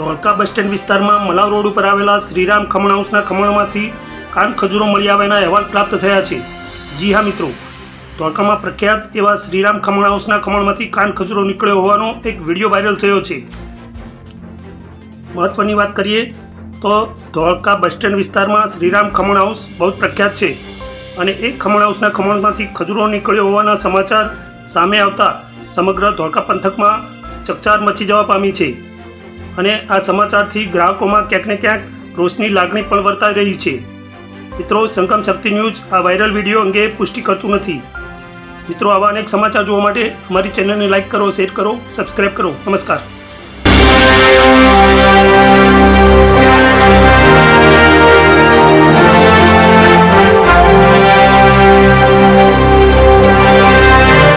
Dholka bus stand વિસ્તારમાં Malav road ઉપર આવેલા શ્રીરામ ખમણ હાઉસના ખમણમાંથી કાન ખજૂરો મળી આવ્યાના અહેવાલ પ્રાપ્ત થયા છે. જી હા, મિત્રો. ધોળકામાં પ્રખ્યાત એવા શ્રીરામ ખમણ હાઉસના ખમણમાંથી કાન ખજૂરો નીકળ્યો હોવાનો એક વીડિયો વાયરલ થયો છે. મહત્વની વાત કરીએ તો ધોળકા બસ સ્ટેન્ડ વિસ્તારમાં શ્રીરામ ખમણ હાઉસ બહુ પ્રખ્યાત છે અને એક ખમણ હાઉસના ખમણમાંથી ખજૂરો નીકળ્યો હોવાના સમાચાર સામે આવતા સમગ્ર ધોળકા પંથકમાં ચકચાર મચી જવા પામી છે. અને આ સમાચારથી ગ્રાહકોમાં ક્યાંક ને ક્યાંક રોષની લાગણી પણ વર્તાઈ રહી છે. મિત્રો, સંગમ શક્તિ ન્યૂઝ આ વાયરલ વીડિયો અંગે પુષ્ટિ કરતું નથી. મિત્રો, આવા અનેક સમાચાર જોવા માટે અમારી ચેનલને લાઇક કરો, શેર કરો, સબસ્ક્રાઇબ કરો. નમસ્કાર.